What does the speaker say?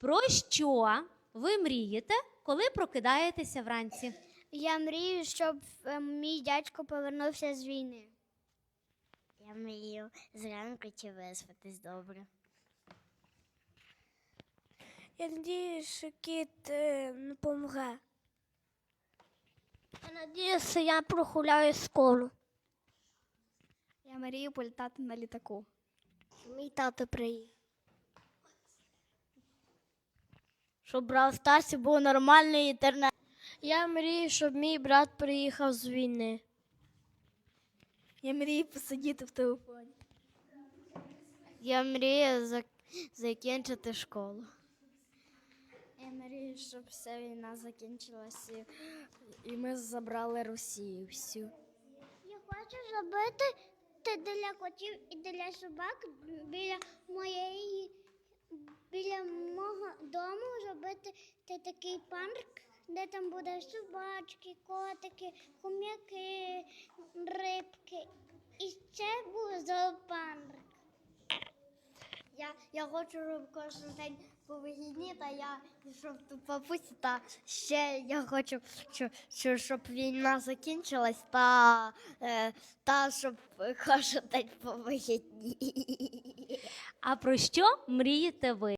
Про що ви мрієте, коли прокидаєтеся вранці? Я мрію, щоб е, мій дядько повернувся з війни. Я мрію зранку чи виспатись добре. Я надію, що кіт е, не помре. Я надіюся, я прогуляю школу. Я мрію політати на літаку. Мій тато приїхав. Щоб брав Старсі був нормальний інтернет. Я мрію, щоб мій брат приїхав з війни. Я мрію посидіти в телефоні. Я мрію зак- закінчити школу. Я мрію, щоб вся війна закінчилася і ми забрали Росію всю. Я хочу зробити те для котів і для собак біля моєї те такий парк, де там буде собачки, котики, хом'яки, рибки. І це буде зоопарк. Я, я хочу, щоб кожен день по вихідні, та я пішов до бабусі, та ще я хочу, що, що, щоб війна закінчилась, та, е, та щоб кожен день по вихідні. А про що мрієте ви?